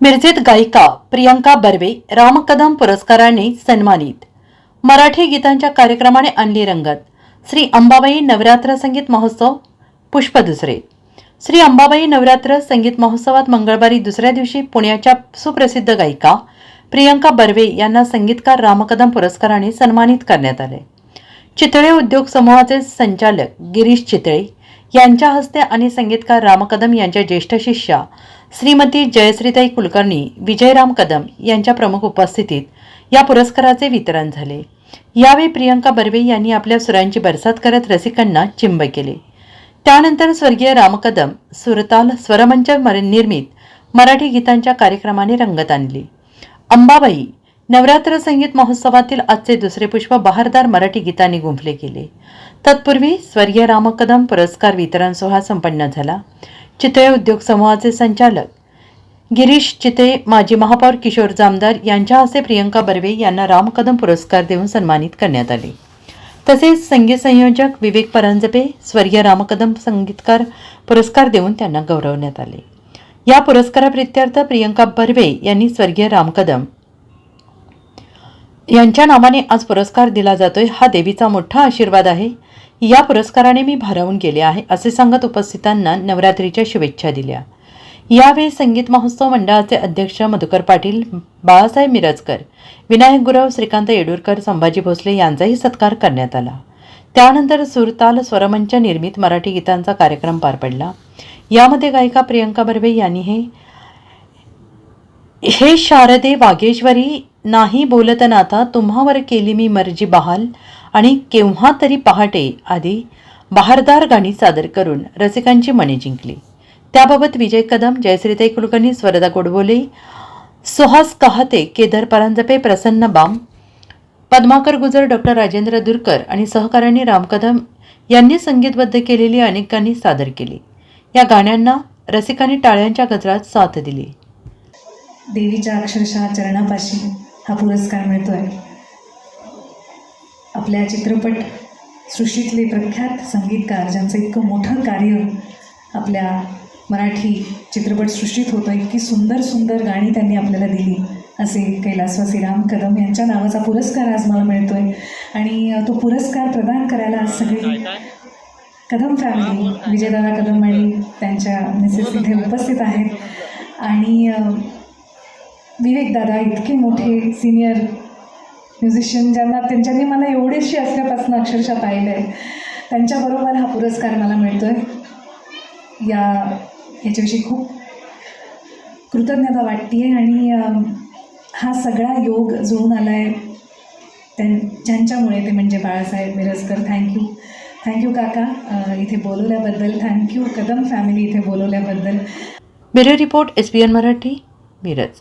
मिरजेत गायिका प्रियंका बर्वे रामकदम पुरस्काराने सन्मानित. मराठी गीतांच्या कार्यक्रमाने आणली रंगत. श्री अंबाबाई नवरात्र संगीत महोत्सव पुष्प दुसरे. श्री अंबाबाई नवरात्र संगीत महोत्सवात मंगळवारी दुसऱ्या दिवशी पुण्याच्या सुप्रसिद्ध गायिका प्रियंका बर्वे यांना संगीतकार रामकदम पुरस्काराने सन्मानित करण्यात आले. चितळे उद्योग समूहाचे संचालक गिरीश चितळे यांच्या हस्ते आणि संगीतकार रामकदम यांच्या ज्येष्ठ शिष्या श्रीमती जयश्रीताई कुलकर्णी विजयराम कदम यांच्या प्रमुख उपस्थितीत या पुरस्काराचे वितरण झाले. यावेळी प्रियंका बर्वे यांनी आपल्या सुरांची बरसात करत रसिकांना चिंब केले. त्यानंतर स्वर्गीय रामकदम सुरताल स्वरमंच निर्मित मराठी गीतांच्या कार्यक्रमाने रंगत आणली. अंबाबाई नवरात्र संगीत महोत्सवातील आजचे दुसरे पुष्प बहारदार मराठी गीतांनी गुंफले गेले तत्पूर्वी स्वर्गीय रामकदम पुरस्कार वितरण सोहळा संपन्न झाला. चितळे उद्योग समूहाचे संचालक. गिरीश चितळे माजी महापौर किशोर जामदार यांच्या हस्ते प्रियंका बर्वे यांना रामकदम पुरस्कार देऊन सन्मानित करण्यात आले. तसेच संगीत संयोजक विवेक परांजपे स्वर्गीय रामकदम संगीतकार पुरस्कार देऊन त्यांना गौरवण्यात आले. या पुरस्काराप्रित्यर्थ प्रियंका बर्वे यांनी स्वर्गीय रामकदम यांच्या नावाने आज पुरस्कार दिला जातोय हा देवीचा मोठा आशीर्वाद आहे. या पुरस्काराने मी भारावून गेले आहे असे सांगत उपस्थितांना नवरात्रीच्या शुभेच्छा दिल्या. यावेळी संगीत महोत्सव मंडळाचे अध्यक्ष मधुकर पाटील बाळासाहेब मिरजकर विनायक गुरव श्रीकांत येडूरकर संभाजी भोसले यांचाही सत्कार करण्यात आला. त्यानंतर सुरताल स्वरमंच निर्मित मराठी गीतांचा कार्यक्रम पार पडला. यामध्ये गायिका प्रियंका बर्वे यांनी हे हे शारदे वागेश्वरी नाही बोलत नाथा तुम्हावर केली मी मर्जी बहाल. आणि केव्हा तरी पहाटे आधी बहारदार गाणी सादर करून रसिकांची मने जिंकली. त्याबाबत विजय कदम जयश्रीताई कुलकर्णी स्वरदा गोडबोले सुहास कहाते केदार परांजपे प्रसन्न बाम पद्माकर गुजर डॉक्टर राजेंद्र दुरकर आणि सहकाऱ्यांनी राम कदम यांनी संगीतबद्ध केलेली अनेक गाणी सादर केली. या गाण्यांना रसिकांनी टाळ्यांच्या गजरात साथ दिली. देवीच्या अक्षरशः चरणापाशी हा पुरस्कार मिळतोय. आपल्या चित्रपट सृष्टीतले प्रख्यात संगीतकार ज्यांचं इतकं मोठं कार्य आपल्या मराठी चित्रपटसृष्टीत होतं इतकी सुंदर सुंदर गाणी त्यांनी आपल्याला दिली. असे कैलासवासी राम कदम यांच्या नावाचा पुरस्कार आज मला मिळतोय. आणि अ, तो पुरस्कार प्रदान करायला आज सगळी कदम फॅमिली विजयदादा कदम आणि त्यांच्या मिसेस इथे उपस्थित आहेत. आणि विवेकदादा विवेक दादा इतके मोठे सिनियर म्युझिशियन ज्यांना त्यांच्यानी मला एवढेशी असल्यापासून अक्षरशः पाहिलं आहे त्यांच्याबरोबर हा पुरस्कार मला मिळतो आहे या याच्याविषयी खूप कृतज्ञता वाटते आहे आणि हा सगळा योग जुळून आला आहे त्यां ज्यांच्यामुळे ते म्हणजे बाळासाहेब मिरजकर. थँक्यू थँक्यू काका. इथे बोलवल्याबद्दल. थँक्यू कदम फॅमिली इथे बोलवल्याबद्दल. Bureau report S P N Marathi Miraj.